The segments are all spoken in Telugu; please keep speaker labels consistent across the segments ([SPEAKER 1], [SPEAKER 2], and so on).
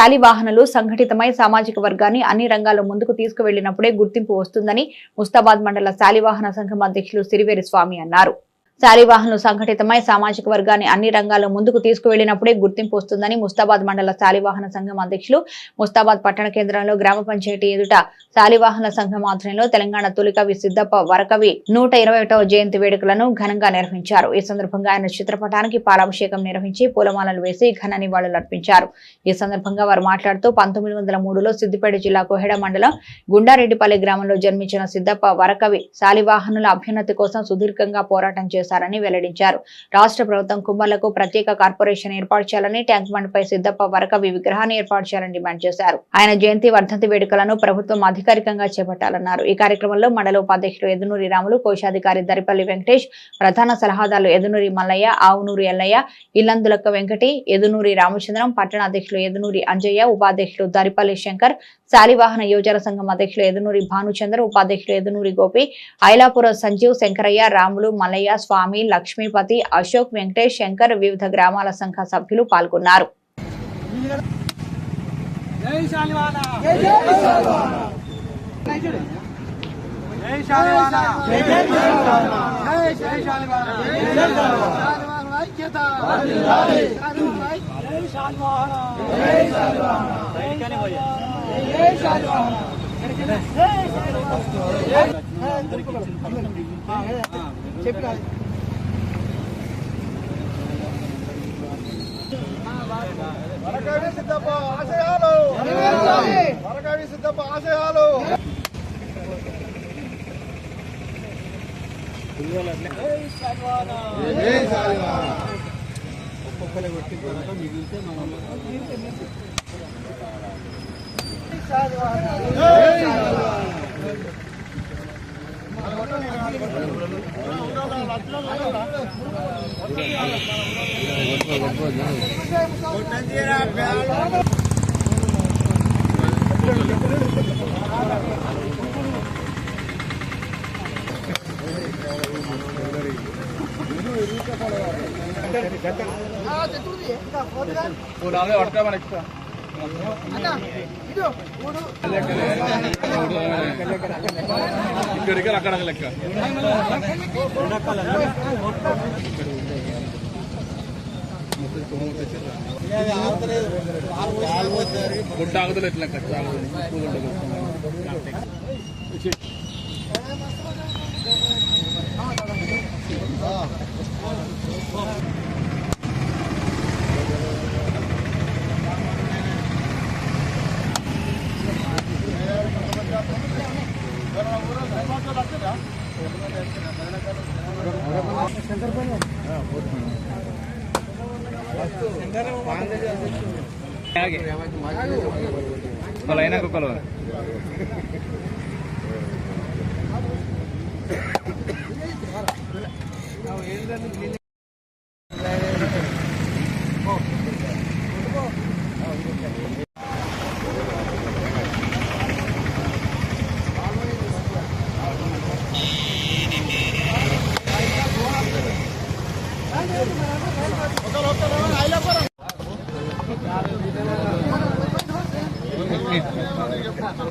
[SPEAKER 1] శాలివాహనలు సంఘటితమై సామాజిక వర్గాన్ని అన్ని రంగాల్లో ముందుకు తీసుకువెళ్ళినప్పుడే గుర్తింపు వస్తుందని ముస్తాబాద్ మండల శాలివాహన సంఘం అధ్యక్షులు సిరివేరి స్వామి అన్నారు. శాలివాహనులు సంఘటితమై సామాజిక వర్గాన్ని అన్ని రంగాల్లో ముందుకు తీసుకువెళ్ళినప్పుడే గుర్తింపు వస్తుందని ముస్తాబాద్ మండల శాలివాహన సంఘం అధ్యక్షులు ముస్తాబాద్ పట్టణ కేంద్రంలో గ్రామ పంచాయతీ ఎదుట శాలివాహన సంఘం ఆధ్వర్యంలో తెలంగాణ తొలికవి సిద్దప్ప వరకవి నూట ఇరవై జయంతి వేడుకలను ఘనంగా నిర్వహించారు. ఈ సందర్భంగా ఆయన చిత్రపటానికి పాలాభిషేకం నిర్వహించి పూలమాలలు వేసి ఘన నివాళులర్పించారు ఈ సందర్భంగా వారు మాట్లాడుతూ పంతొమ్మిది వందల మూడులో సిద్దిపేట జిల్లా కోహెడ మండలం గుండారెడ్డిపల్లి గ్రామంలో జన్మించిన సిద్దప్ప వరకవి శాలివాహనుల అభ్యున్నతి కోసం సుదీర్ఘంగా పోరాటం చేశారని వెల్లడించారు. రాష్ట్ర ప్రభుత్వం కుమ్మర్లకు ప్రత్యేక కార్పొరేషన్ ఏర్పాటు చేయాలని ట్యాంక్ బండ్ పై సిద్దప్ప వరకవి విగ్రహాన్ని ఏర్పాటు చేయాలని డిమాండ్ చేశారు. ఆయన జయంతి వర్ధంతి వేడుకలను ప్రభుత్వం అధికారికంగా చేపట్టాలన్నారు. ఈ కార్యక్రమంలో మండల ఉపాధ్యక్షులు ఎదునూరి రాములు కోశాధికారి దరిపల్లి వెంకటేష్ ప్రధాన సలహాదారులు ఎదునూరి మల్లయ్య ఆవునూరి ఎల్లయ్య ఇల్లందులక్క వెంకటి ఎదునూరి రామచంద్రం పట్టణ అధ్యక్షులు ఎదునూరి అంజయ్య ఉపాధ్యక్షులు దరిపల్లి శంకర్ శాలివాహన యువజన సంఘం అధ్యక్షులు ఎదునూరి భానుచంద్ర ఉపాధ్యక్షులు ఎదునూరి గోపి ఐలాపురం సంజీవ్ శంకరయ్య రాములు మల్లయ్య స్వామి లక్ష్మీపతి అశోక్ వెంకటేష్ శంకర్ వివిధ గ్రామాల సంఘ సభ్యులు పాల్గొన్నారు
[SPEAKER 2] జై శాలివాన జై ఆశయాలు జై శాలివాన జై శాలివాన జై ஒரு ஆளே அடுத்த வணக்கம் శాలివాన
[SPEAKER 3] ఇక్కడికి అక్కడ లెక్క. గుడ్డ ఆగుదలు ఎట్లా లెక్క. కొలైనా
[SPEAKER 4] కుక్కలు ఏంటంటే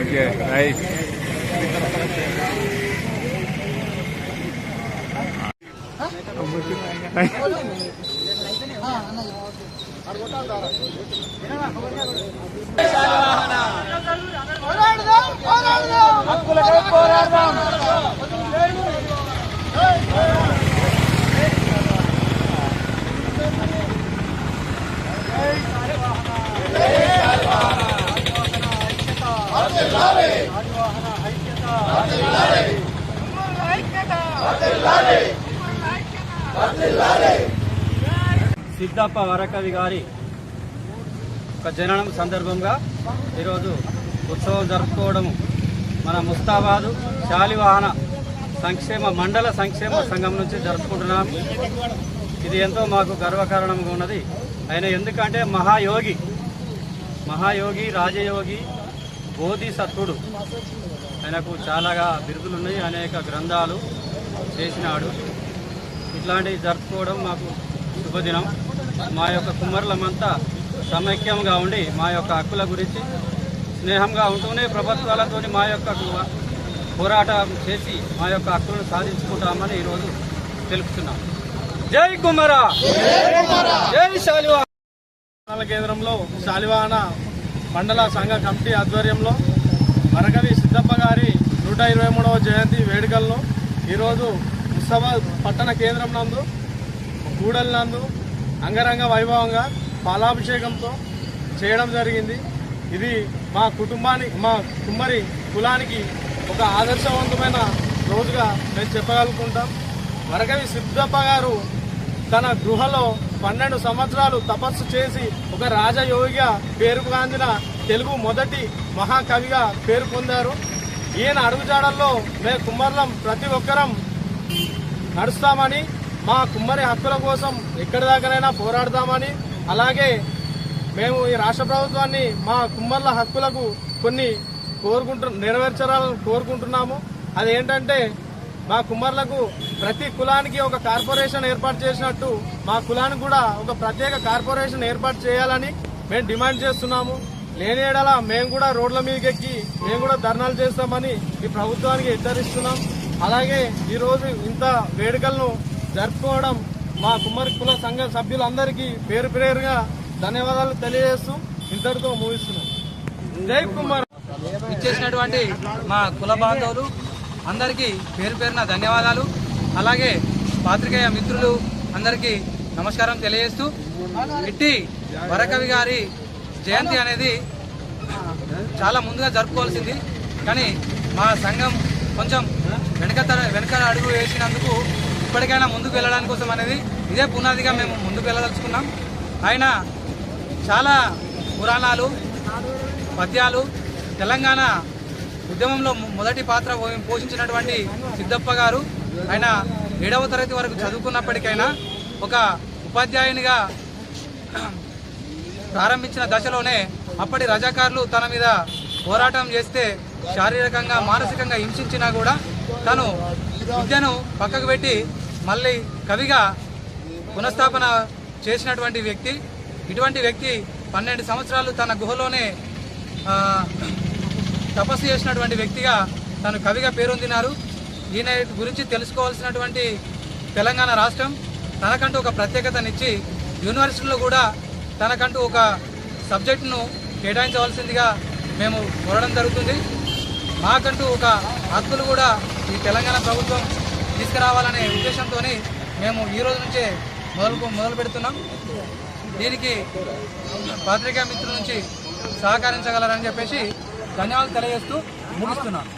[SPEAKER 3] ఓకే రైట్
[SPEAKER 2] పోరాడదాం
[SPEAKER 5] సిద్ధప్ప వరకవి గారి ఒక జననం సందర్భంగా ఈరోజు ఉత్సవం జరుపుకోవడము మన ముస్తాబాదు శాలివాహన సంక్షేమ మండల సంక్షేమ సంఘం నుంచి జరుపుకుంటున్నాం ఇది ఎంతో మాకు గర్వకారణంగా ఉన్నది. ఆయన ఎందుకంటే మహాయోగి మహాయోగి రాజయోగి బోధిసత్వుడు ఆయనకు చాలాగా బిరుదులు ఉన్నాయి అనేక గ్రంథాలు. చేసినాడు. ఇట్లాంటివి జరుపుకోవడం మాకు శుభదినం. మా యొక్క కుమ్మరులమంతా సమైక్యంగా ఉండి మా యొక్క హక్కుల గురించి స్నేహంగా ఉంటూనే ప్రభుత్వాలతో మా యొక్క పోరాటం చేసి మా యొక్క హక్కులను సాధించుకుంటామని ఈరోజు తెలుపుతున్నాం. జై కుమారా జై శాలివా
[SPEAKER 4] కేంద్రంలో శాలివాహన మండల సంఘ కమిటీ ఆధ్వర్యంలో మరకవి సిద్ధప్ప గారి నూట ఇరవై మూడవ జయంతి వేడుకల్లో ఈరోజు ముస్తాబాద్ పట్టణ కేంద్రం నందు కూడలి నందు అంగరంగ వైభవంగా పాలాభిషేకంతో చేయడం జరిగింది. ఇది మా కుటుంబానికి మా కుమ్మరి కులానికి ఒక ఆదర్శవంతమైన రోజుగా మేము చెప్పగలుగుకుంటాం. వరకవి సిద్ధప్ప గారు తన గృహలో పన్నెండు సంవత్సరాలు తపస్సు చేసి ఒక రాజయోగిగా పేరుగాందిన తెలుగు మొదటి మహాకవిగా పేరు పొందారు. ఈయన అడుగుజాడల్లో మేము కుమ్మర్లం ప్రతి ఒక్కరం నడుస్తామని మా కుమ్మరి హక్కుల కోసం ఎక్కడి దాకానైనా పోరాడతామని అలాగే మేము ఈ రాష్ట్ర ప్రభుత్వాన్ని మా కుమ్మర్ల హక్కులకు కొన్ని కోరుకుంటు నెరవేర్చాలని కోరుకుంటున్నాము. అదేంటంటే మా కుమ్మర్లకు ప్రతి కులానికి ఒక కార్పొరేషన్ ఏర్పాటు చేసినట్టు మా కులానికి కూడా ఒక ప్రత్యేక కార్పొరేషన్ ఏర్పాటు చేయాలని మేము డిమాండ్ చేస్తున్నాము. లేని ఏడల మేము కూడా రోడ్ల మీదకి ఎక్కి మేము కూడా ధర్నాలు చేస్తామని ఈ ప్రభుత్వానికి హెచ్చరిస్తున్నాం. అలాగే ఈరోజు ఇంత వేడుకలను జరుపుకోవడం మా కుమ్మరి కుల సంఘ సభ్యులందరికీ పేరు పేరుగా ధన్యవాదాలు తెలియజేస్తూ ఇంతటితో ముగిస్తున్నాం. జై కుమార్.
[SPEAKER 5] ఇచ్చేసినటువంటి మా కుల బాంధవులు అందరికీ పేరు పేరున ధన్యవాదాలు. అలాగే పాత్రికేయ మిత్రులు అందరికీ నమస్కారం తెలియజేస్తూ ఇట్టి వరకవి గారి జయంతి అనేది చాలా ముందుగా జరుపుకోవాల్సింది. కానీ మా సంఘం కొంచెం వెనక వెనక అడుగు వేసినందుకు ఇప్పటికైనా ముందుకు వెళ్ళడానికి కోసం అనేది ఇదే పునాదిగా మేము ముందుకు వెళ్ళదలుచుకున్నాం. ఆయన చాలా పురాణాలు పద్యాలు తెలంగాణ ఉద్యమంలో మొదటి పాత్ర పోషించినటువంటి సిద్ధప్ప గారు. ఆయన ఏడవ తరగతి వరకు చదువుకున్నప్పటికైనా ఒక ఉపాధ్యాయునిగా ప్రారంభించిన దశలోనే అప్పటి రజాకారులు తన మీద పోరాటం చేస్తే శారీరకంగా మానసికంగా హింసించినా కూడా తను విద్యను పక్కకు పెట్టి మళ్ళీ కవిగా పునఃస్థాపన చేసినటువంటి వ్యక్తి. ఇటువంటి వ్యక్తి పన్నెండు సంవత్సరాలు తన గుహలోనే తపస్సు చేసినటువంటి వ్యక్తిగా తను కవిగా పేరొందినారు. ఈయన గురించి తెలుసుకోవాల్సినటువంటి తెలంగాణ రాష్ట్రం తనకంటూ ఒక ప్రత్యేకతనిచ్చి యూనివర్సిటీలో కూడా తనకంటూ ఒక సబ్జెక్టును కేటాయించవలసిందిగా మేము కోరడం జరుగుతుంది. మాకంటూ ఒక హక్కులు కూడా ఈ తెలంగాణ ప్రభుత్వం తీసుకురావాలనే ఉద్దేశంతో మేము ఈ రోజు నుంచే మొదలు మొదలు పెడుతున్నాం. దీనికి పత్రికా మిత్రుల నుంచి సహకరించగలరని చెప్పేసి ధన్యవాదాలు తెలియజేస్తూ ముగిస్తున్నాను.